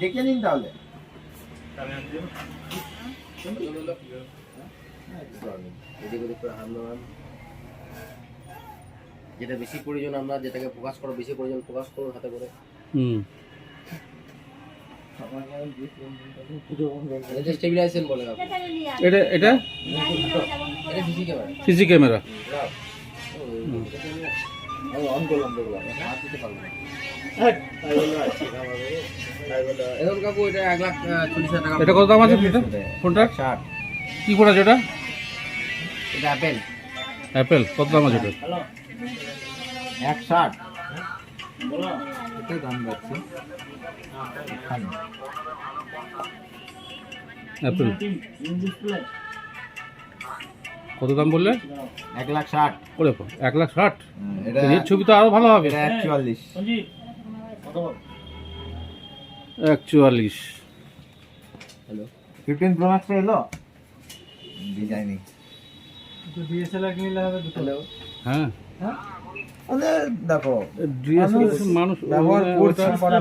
দেখে নিন তাহলে। যেটা বেশি প্রয়োজন আমরা যেটাকে ফোকাস করো বেশি প্রয়োজন ফোকাস করো হাতে করে। হুম। এটা বলে এটা এটা? এটা সিসি ক্যামেরা। অন করলাম দেখলাম হাত দিতে পারব না। এখন কাকু এটা এক লাখ চল্লিশ এটা কত দাম আছে ফোনটা? ফোনটা ষাট। কি ফোন আছে ওটা? এটা অ্যাপেল অ্যাপেল কত দাম আছে ওটা? এক ষাট। দাম যাচ্ছে। অ্যাপেল কত দাম বললে? এক লাখ ষাট। ওরে এক লাখ ষাট? এটা এর ছবি তো আরও ভালো হবে। এটা এক চুয়াল্লিশ এক চুয়াল্লিশ হ্যালো। ফিফটিন প্রো এলো? ডিজাইনিং। হ্যাঁ। মানে দেখো মানুষ ব্যবহার করা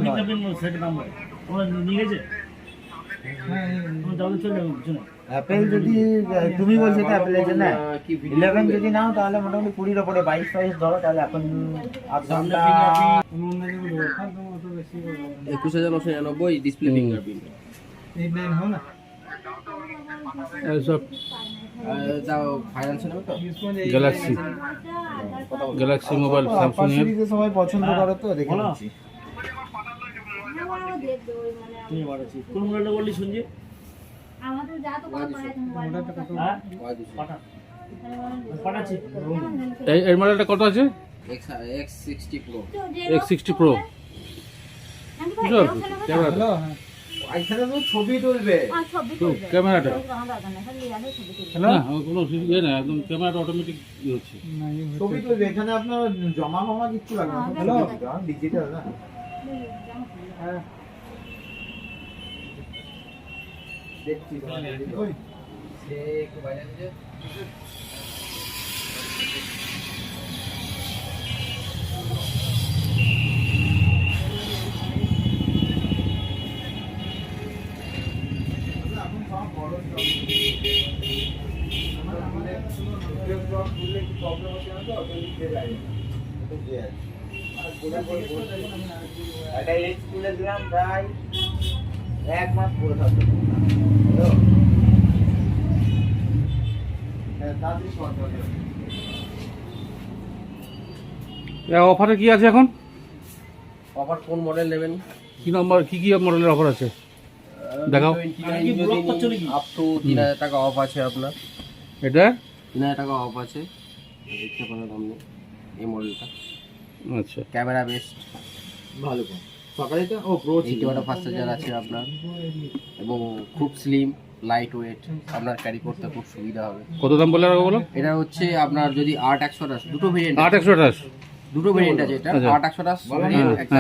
অ্যাপেল যদি তুমি বলছো তো অ্যাপেলের জন্য কি ইলেভেন যদি নাও তাহলে মোটামুটি কুড়ির ওপরে বাইশ বাইশ ধরো তাহলে এখন একুশ হাজার নশো নিরানব্বই display fingerprint finance galaxy galaxy mobile Samsung এর। সবাই পছন্দ করে তো দেখে নিচ্ছি। আমাদের যা তো মোবাইল এই এর মডেলটা কত আছে? X sixty pro X sixty pro ক্যামেরাটা। তো ছবি তুলবে। ক্যামেরাটা। ছবি কোনো ইয়ে না একদম ক্যামেরাটা অটোমেটিক ইয়ে হচ্ছে। ছবি তুলবে এখানে আপনার জমা ফমা কিচ্ছু লাগবে না। ডিজিটাল না। আর গোটা করে বলতে একটা তুলে দিলাম প্রায় এক মাস পরে থাকবে। অফারে কি আছে এখন? অফার কোন মডেল নেবেন? কি নম্বর কি কি মডেলের অফার আছে? দেখাও। আপ টু তিন হাজার টাকা অফ আছে আপনার। এটা? তিন হাজার টাকা অফ আছে। দেখতে পারেন আপনি এই মডেলটা আচ্ছা। ক্যামেরা বেস্ট ভালো এইটি ওয়াটা ফার্স্ট চার্জার আছে আপনার এবং খুব স্লিম লাইট ওয়েট আপনার ক্যারি করতে খুব সুবিধা হবে। কত দাম বলো এটা হচ্ছে আপনার যদি আট একশো আঠাশ দুটো ভেরিয়েন্ট আট একশো আঠাশ দুটো ভেরিয়েন্ট আছে এটা। আচ্ছা। আট একটা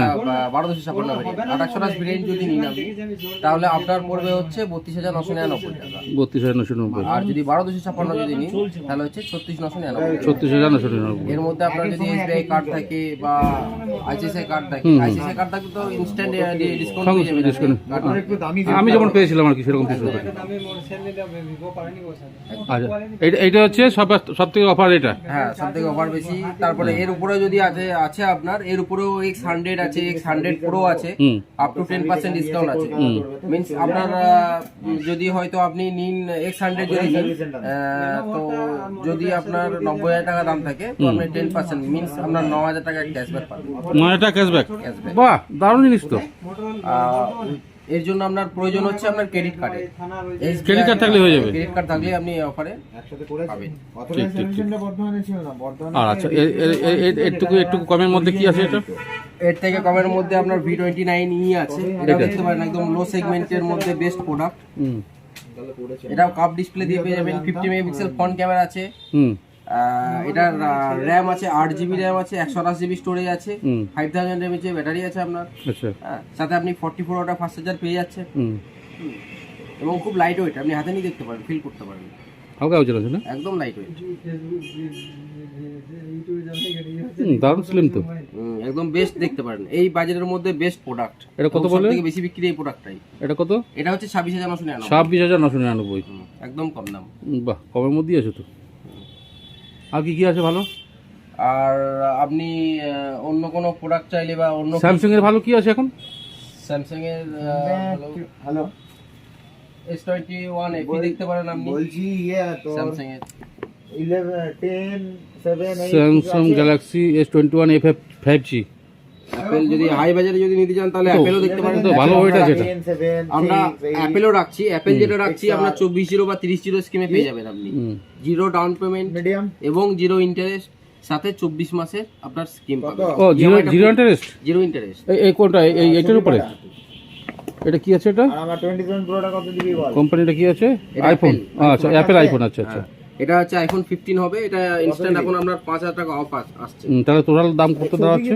বারো দুশো ছাপ্পান্ন ভেরিয়েন্ট আট ভেরিয়েন্ট যদি নিন আপনি তাহলে আপনার পড়বে হচ্ছে বত্রিশ হাজার নশো নিরানব্বই টাকা। বত্রিশ হাজার নশো নব্বই আর যদি বারো দুশো ছাপ্পান্ন যদি নিন তাহলে হচ্ছে ছত্রিশ নশো নিরানব্বই ছত্রিশ হাজার নশো নিরানব্বই। এর মধ্যে আপনার যদি এসবিআই কার্ড থাকে বা আইসিআইসিআই কার্ড থাকে। হুম। কার্ড থাকলে তো ইনস্ট্যান্ট ডিসকাউন্ট। কার্ড একটু দামি আমি যেমন পেয়েছিলাম আর কি সেরকম কিছু আচ্ছা। এইটা এইটা হচ্ছে সব সব থেকে অফার এটা হ্যাঁ সব থেকে অফার বেশি। তারপরে এর উপরে যদি আছে আছে আপনার। এর উপরেও এক্স হান্ড্রেড আছে এক্স হান্ড্রেড প্রো আছে up to ten percent discount আছে। মিনস আপনার যদি হয়তো আপনি নিন এক্স হান্ড্রেড যদি নিন তো যদি আপনার নব্বই হাজার টাকা দাম থাকে তো আপনি টেন পার্সেন্ট মিনস আপনার ন হাজার টাকা ক্যাশব্যাক পাবেন। নয় টাকা ক্যাশব্যাক বাহ দারুণ জিনিস তো। এর জন্য আপনার প্রয়োজন হচ্ছে আপনার ক্রেডিট কার্ডের ক্রেডিট কার্ড থাকলে হয়ে যাবে? ক্রেডিট কার্ড থাকলে আপনি অফারে পাবেন। আর আচ্ছা এ- এ- এ- এ- একটু কমের মধ্যে কি আছে এটা? এর থেকে কমের মধ্যে আপনার ভি টোয়েন্টি নাইন ই আছে এটা দেখতে পারেন একদম লো সেগমেন্টের মধ্যে বেস্ট প্রোডাক্ট হুম। এটাও কাপ ডিসপ্লে দিয়ে পেয়ে যাবেন। ফিফটি মেগাপিক্সেল ফ্রন্ট ক্যামেরা আছে। হুম। এটার র্যাম আছে আট জিবি র্যাম আছে একশো আঠাশ জিবি স্টোরেজ আছে ফাইভ থাউজেন্ড এমএচের ব্যাটারি আছে আপনার। আচ্ছা। হ্যাঁ, সাথে আপনি ফর্টি ফোর ওয়াটার ফাস্ট চার্জার পেয়ে যাচ্ছেন। এবং খুব লাইট ওয়েট আপনি হাতে নিয়ে দেখতে পারেন ফিল করতে পারেন। হালকা ওজন আছে না? একদম লাইট ওয়েট দারুণ স্লিম তো। একদম বেস্ট দেখতে পারেন। এই বাজারের মধ্যে বেস্ট প্রোডাক্ট এটা কত বলে? থেকে বেশি বিক্রি এই প্রোডাক্টটাই এটা কত? এটা হচ্ছে ছাব্বিশ হাজার নশো নিরানব্বই। ছাব্বিশ হাজার নশো নিরানব্বই। একদম কম দাম। বাহ কমের মধ্যেই আছে তো। আর কি কি আছে ভালো? আর আপনি অন্য কোনো প্রোডাক্ট চাইলে বা অন্য স্যামসাং এর ভালো কি আছে এখন? স্যামসাং এর হ্যালো এস টোয়েন্টি ওয়ান দেখতে পারেন আপনি। বলছি ইয়ে তো স্যামসাং এর। Samsung Galaxy S twenty one F five G Apple যদি হাই বাজারে যদি নিতে চান তাহলে অ্যাপেলও দেখতে পারেন। তো ভালো আছে এটা। আমরা অ্যাপেলও রাখছি। অ্যাপেল যেটা রাখছি আপনার চব্বিশ জিরো বা তিরিশ জিরো স্কিমে পেয়ে যাবেন আপনি। জিরো ডাউন পেমেন্ট মিডিয়াম এবং জিরো ইন্টারেস্ট সাথে চব্বিশ মাসের আপনার স্কিম পাবেন। ও zero zero interest zero interest এই কোনটা? এই- এটার উপরে? এটা কি আছে এটা? আমার টোয়েন্টি সেভেন প্রোটা কত দিবি বল? কোম্পানিটা কি আছে? আইফোন আচ্ছা অ্যাপেল আইফোন আচ্ছা আচ্ছা। এটা হচ্ছে আইফোন ফিফটিন হবে এটা ইনস্ট্যান্ট এখন আপনার পাঁচ হাজার টাকা অফ আসছে। তাহলে টোটাল দাম কত দেওয়া হচ্ছে?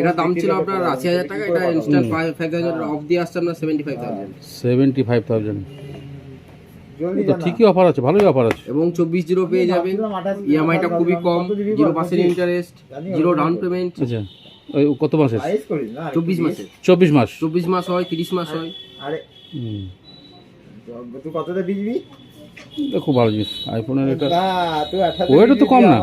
এটা দাম ছিল আপনার আশি হাজার টাকা এটা ইনস্ট্যান্ট ফাইভ থাউজেন্ড অফ দিয়ে আসছে আপনার seventy five thousand seventy five thousand জলদি তো ঠিকই অফার আছে ভালোই অফার আছে। এবং চব্বিশ জিরো পেয়ে যাবেন। ইএমআইটা খুবই কম zero percent interest zero down payment আচ্ছা ওই কত মাসের চব্বিশ মাসের। চব্বিশ মাস। চব্বিশ মাস হয় তিরিশ মাস হয়। আরে তুই কতটা বিজবি? খুব ভালো জিনিস। আইফোনের এটা ওয়েটও তো কম না।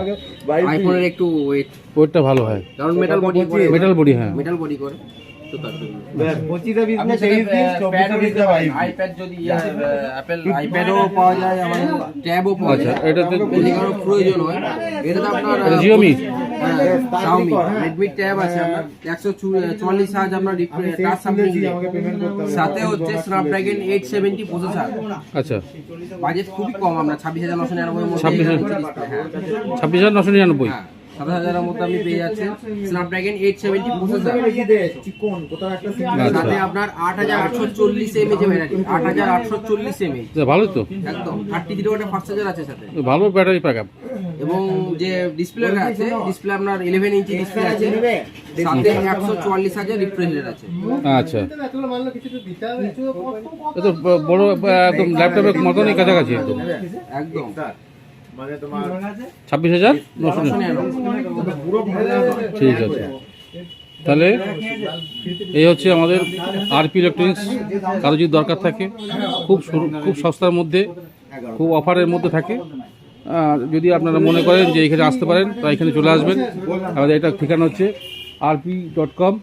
আইফোনের একটু ওয়েট ওয়েটটা ভালো হয়। কারণ মেটাল বডি করে মেটাল বডি হ্যাঁ। মেটাল বডি করে তো হয় আপনার এটা Xiaomi? ট্যাব আছে আপনার হাজার আপনার টাচ সামথিং সাথে হচ্ছে প্রসেসর আচ্ছা। বাজেট খুবই কম আমরা ছাব্বিশ হাজার নশো নিরানব্বই মধ্যে ছাব্বিশ হাজার? হ্যাঁ। ছাব্বিশ হাজার নিরানব্বই? হ্যাঁ সাতাশ হাজারের মধ্যে আপনি পেয়ে যাচ্ছেন স্ন্যাপড্রাগন এইট সেভেন্টি প্রসেসর। সাথে আপনার আট হাজার আটশো চল্লিশ ভ্যারাইটি আট হাজার আটশো চল্লিশ এমএচ তা ভালোই তো। একদম। থার্টি থ্রি ওয়াটের ফাস্ট চার্জার আছে সাথে। ভালো ব্যাটারি ব্যাক আপ এবং যে ডিসপ্লেটা আছে ডিসপ্লে আপনার ইলেভেন ইঞ্চি ডিসপ্লে আছে সাথে একশো চুয়াল্লিশ হাজার রিফ্রেশ আছে। আচ্ছা। এ তো বড় একদম ল্যাপটপের মতনই কাছাকাছি একদম। একদম। মানে ছাব্বিশ হাজার? নশো ঠিক আছে। তাহলে এই হচ্ছে আমাদের আরপি ইলেকট্রনিক্স কারও যদি দরকার থাকে খুব খুব সস্তার মধ্যে খুব অফারের মধ্যে থাকে যদি আপনারা মনে করেন যে এখানে আসতে পারেন তো এখানে চলে আসবেন। আমাদের এটা ঠিকানা হচ্ছে আরপি ডট কম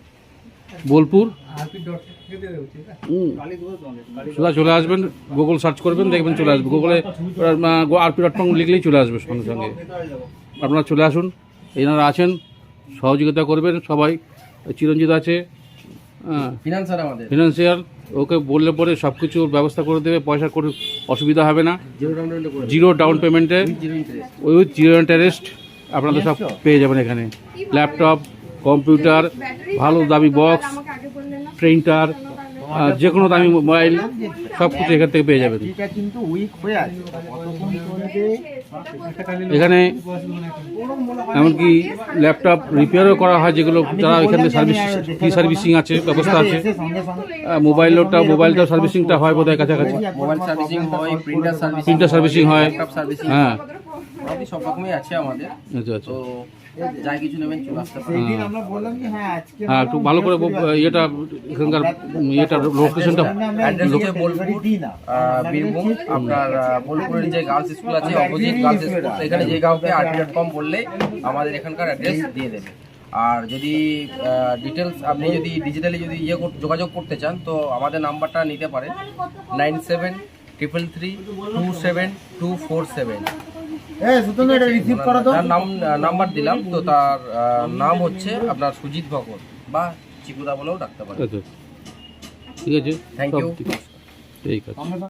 বোলপুর। সোজা চলে আসবেন গুগল সার্চ করবেন, দেখবেন চলে আসবে। গুগলে আরপি ডট কম লিখলেই চলে আসবে সঙ্গে সঙ্গে। আপনারা চলে আসুন, এনারা আছেন, সহযোগিতা করবেন সবাই। চিরঞ্জিত আছে ফিনান্সার আমাদের। ফিনান্সিয়াল ওকে বললে পরে সব কিছুর ব্যবস্থা করে দেবে পয়সা করে অসুবিধা হবে না। জিরো ডাউন পেমেন্ট করে জিরো ডাউন পেমেন্টে zero interest with zero interest আপনাদের সব পেয়ে যাবেন এখানে। ল্যাপটপ কম্পিউটার ভালো দামি বক্স প্রিন্টার যে কোনো দামি মোবাইল সব কিছু এখান থেকে পেয়ে যাবেন। হয়ে এখানে এমনকি ল্যাপটপ রিপেয়ারও করা হয় যেগুলো যারা এখানে সার্ভিস ফ্রি সার্ভিসিং আছে ব্যবস্থা আছে। মোবাইলটা মোবাইলটাও সার্ভিসিংটা হয় বোধহয় কাছাকাছি। হয় প্রিন্টার সার্ভিসিং হয়। হ্যাঁ। সব রকমই আছে আমাদের। আচ্ছা আচ্ছা। তো যাই কিছু নেবেন চলে আসতে পারেন। সেইদিন আমরা বললাম কি হ্যাঁ আজকে হ্যাঁ একটু ভালো করে ইয়েটা এখানকার ইয়েটা লোকেশনটা না। আহ, বীরভূম আপনার বোলপুরের যে গার্লস স্কুল আছে অপোজিট গার্লস স্কুল এখানে যে কাউকে আরটি ডট কম বললে আমাদের এখানকার অ্যাড্রেস দিয়ে দেবে। আর যদি ডিটেলস আপনি যদি ডিজিটালি যদি ইয়ে যোগাযোগ করতে চান তো আমাদের নাম্বারটা নিতে পারেন। Nine seven triple three two seven two four seven এ রিসিভ করো তার নাম নাম্বার দিলাম তো তার নাম হচ্ছে আপনার সুজিত ভগত বা চিকুদা বলেও ডাকতে পারেন। আচ্ছা ঠিক আছে। থ্যাংক ইউ ঠিক আছে।